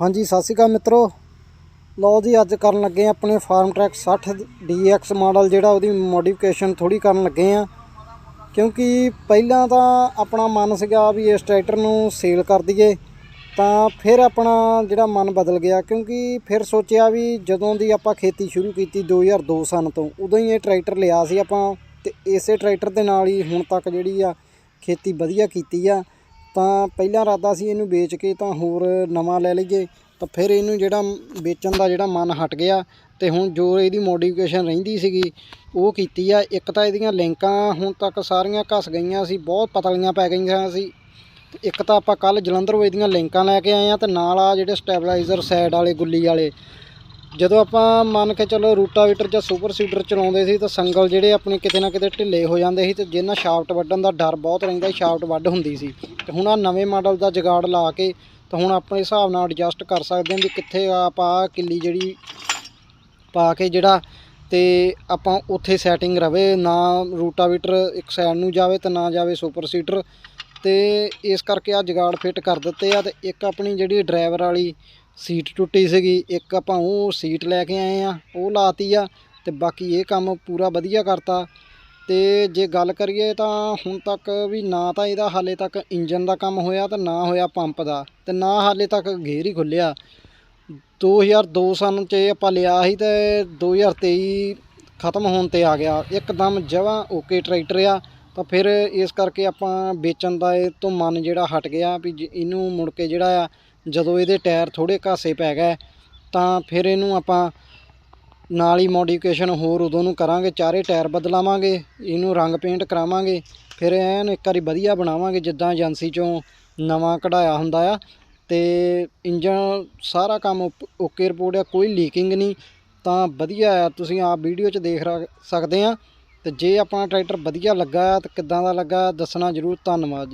ਹਾਂਜੀ, ਸਤਿ ਸ਼੍ਰੀ ਅਕਾਲ ਮਿੱਤਰੋ। ਲਓ ਜੀ, ਅੱਜ ਕਰਨ ਲੱਗੇ ਆ ਆਪਣੇ ਫਾਰਮ ਟਰੈਕ 60 DX ਮਾਡਲ, ਜਿਹੜਾ ਉਹਦੀ ਮੋਡੀਫਿਕੇਸ਼ਨ ਥੋੜੀ ਕਰਨ ਲੱਗੇ ਆ ਕਿਉਂਕਿ ਪਹਿਲਾਂ ਤਾਂ ਆਪਣਾ ਮਨ ਸੀਗਾ ਵੀ ਇਸ ਟਰੈਕਟਰ ਨੂੰ ਸੇਲ ਕਰ ਦਈਏ, ਤਾਂ ਫਿਰ ਆਪਣਾ ਜਿਹੜਾ ਮਨ ਬਦਲ ਗਿਆ। ਕਿਉਂਕਿ ਫਿਰ ਸੋਚਿਆ ਵੀ ਜਦੋਂ ਦੀ ਆਪਾਂ ਖੇਤੀ ਸ਼ੁਰੂ ਕੀਤੀ 2002 ਸਨ ਤੋਂ, ਉਦੋਂ ਹੀ ਇਹ ਟਰੈਕਟਰ ਲਿਆ ਸੀ ਆਪਾਂ, ਤੇ ਇਸੇ ਟਰੈਕਟਰ ਦੇ ਨਾਲ ਹੀ ਹੁਣ ਤੱਕ ਜਿਹੜੀ ਆ ਖੇਤੀ ਵਧੀਆ ਕੀਤੀ ਆ। ਤਾਂ ਪਹਿਲਾਂ ਇਰਾਦਾ ਸੀ ਇਹਨੂੰ ਵੇਚ ਕੇ ਤਾਂ ਹੋਰ ਨਵਾਂ ਲੈ ਲਈਏ, ਤਾਂ ਫਿਰ ਇਹਨੂੰ ਜਿਹੜਾ ਵੇਚਣ ਦਾ ਜਿਹੜਾ ਮਨ ਹਟ ਗਿਆ ਤੇ ਹੁਣ ਜੋ ਇਹਦੀ ਮੋਡੀਫਿਕੇਸ਼ਨ ਰਹਿੰਦੀ ਸੀਗੀ, ਉਹ ਕੀਤੀ ਆ। ਇੱਕ ਤਾਂ ਇਹਦੀਆਂ ਲਿੰਕਾਂ ਹੁਣ ਤੱਕ ਸਾਰੀਆਂ ਘਸ ਗਈਆਂ ਸੀ, ਬਹੁਤ ਪਤਲੀਆਂ ਪੈ ਗਈਆਂ ਸੀ। ਤੇ ਇੱਕ ਤਾਂ ਆਪਾਂ ਕੱਲ ਜਲੰਧਰੋਂ ਦੀਆਂ ਲਿੰਕਾਂ ਲੈ ਕੇ ਆਏ ਆ ਤੇ ਨਾਲ ਆ ਜਿਹੜੇ ਸਟੈਬਲਾਈਜ਼ਰ ਸਾਈਡ ਵਾਲੇ, ਗੁੱਲੀ ਵਾਲੇ। ਜਦੋਂ ਆਪਾਂ ਮੰਨ ਕੇ ਚੱਲੋ ਰੂਟਾਵੀਟਰ ਜਾਂ ਸੁਪਰ ਸੀਡਰ ਚਲਾਉਂਦੇ ਸੀ ਤਾਂ ਸੰਗਲ ਜਿਹੜੇ ਆਪਣੇ ਕਿਤੇ ਨਾ ਕਿਤੇ ਢਿੱਲੇ ਹੋ ਜਾਂਦੇ ਸੀ ਤੇ ਜਿਹਨਾਂ ਸ਼ਾਫਟ ਵੱਢਣ ਦਾ ਡਰ ਬਹੁਤ ਰਹਿੰਦਾ ਸੀ, ਸ਼ਾਫਟ ਵੱਢ ਹੁੰਦੀ ਸੀ। ਤੇ ਹੁਣ ਆ ਨਵੇਂ ਮਾਡਲ ਦਾ ਜਗਾੜ ਲਾ ਕੇ ਤਾਂ ਹੁਣ ਆਪਣੇ ਹਿਸਾਬ ਨਾਲ ਐਡਜਸਟ ਕਰ ਸਕਦੇ ਹਾਂ ਵੀ ਕਿੱਥੇ ਆਪਾਂ ਕਿੱਲੀ ਜਿਹੜੀ ਪਾ ਕੇ ਜਿਹੜਾ ਤੇ ਆਪਾਂ ਉੱਥੇ ਸੈਟਿੰਗ ਰਵੇ, ਨਾ ਰੂਟਾਵੀਟਰ ਇੱਕ ਸਾਈਡ ਨੂੰ ਜਾਵੇ ਤੇ ਨਾ ਜਾਵੇ ਸੁਪਰ ਸੀਡਰ। ਤੇ ਇਸ ਕਰਕੇ ਆ ਜਗਾੜ ਫਿੱਟ ਕਰ ਦਿੱਤੇ ਆ ਤੇ ਇੱਕ ਆਪਣੀ ਜਿਹੜੀ ਡਰਾਈਵਰ ਵਾਲੀ ਸੀਟ ਟੁੱਟੀ ਸੀਗੀ, ਇੱਕ ਆਪਾਂ ਉਹ ਸੀਟ ਲੈ ਕੇ ਆਏ ਆ, ਉਹ ਲਾਤੀ ਆ ਤੇ ਬਾਕੀ ਇਹ ਕੰਮ ਪੂਰਾ ਵਧੀਆ ਕਰਤਾ। ਤੇ ਜੇ ਗੱਲ ਕਰੀਏ ਤਾਂ ਹੁਣ ਤੱਕ ਵੀ ਨਾ ਤਾਂ ਇਹਦਾ ਹਾਲੇ ਤੱਕ ਇੰਜਨ ਦਾ ਕੰਮ ਹੋਇਆ ਤੇ ਨਾ ਹੋਇਆ ਪੰਪ ਦਾ ਤੇ ਨਾ ਹਾਲੇ ਤੱਕ ਗੇਅਰ ਹੀ ਖੁੱਲਿਆ 2002 ਸਨ ਚ ਆਪਾਂ ਲਿਆ ਸੀ ਤੇ 2023 ਖਤਮ ਹੋਣ ਤੇ ਆ ਗਿਆ। ਇੱਕਦਮ ਜਵਾਂ ਓਕੇ ਟਰੈਕਟਰ ਆ ਤਾਂ ਫਿਰ ਇਸ ਕਰਕੇ ਆਪਾਂ ਵੇਚਣ ਦਾ ਇਹ ਤੋਂ ਮਨ ਜਿਹੜਾ ਹਟ ਗਿਆ ਵੀ ਜੇ ਇਹਨੂੰ ਮੁੜ ਕੇ ਜਿਹੜਾ ਆ ਜਦੋਂ ਇਹਦੇ ਟਾਇਰ ਥੋੜੇ ਘਾਸੇ ਪੈ ਗਏ, ਤਾਂ ਫਿਰ ਇਹਨੂੰ ਆਪਾਂ ਨਾਲ ਹੀ ਮੋਡੀਫਿਕੇਸ਼ਨ ਹੋਰ ਉਦੋਂ ਨੂੰ ਕਰਾਂਗੇ, ਚਾਰੇ ਟਾਇਰ ਬਦਲਾਵਾਂਗੇ, ਇਹਨੂੰ ਰੰਗ ਪੇਂਟ ਕਰਾਵਾਂਗੇ, ਫਿਰ ਐਨ ਇੱਕ ਵਾਰੀ ਵਧੀਆ ਬਣਾਵਾਂਗੇ, ਜਿੱਦਾਂ ਏਜੰਸੀ ਚੋਂ ਨਵਾਂ ਕਢਾਇਆ ਹੁੰਦਾ ਆ, ਤੇ ਇੰਜਨ ਸਾਰਾ ਕੰਮ ਓਪ- ਓਕੇ ਰਿਪੋਰਟ ਆ, ਕੋਈ ਲੀਕਿੰਗ ਨਹੀਂ, ਤਾਂ ਵਧੀਆ ਆ, ਤੁਸੀਂ ਆਪ ਵੀਡੀਓ 'ਚ ਦੇਖ ਰ- ਸਕਦੇ ਆ, ਤੇ ਜੇ ਆਪਣਾ ਟਰੈਕਟਰ ਵਧੀਆ ਲੱਗਾ ਆ, ਤੇ ਕਿੱਦਾਂ ਦਾ ਲੱਗਾ ਦੱਸਣਾ ਜ਼ਰੂਰ, ਧੰਨਵਾਦ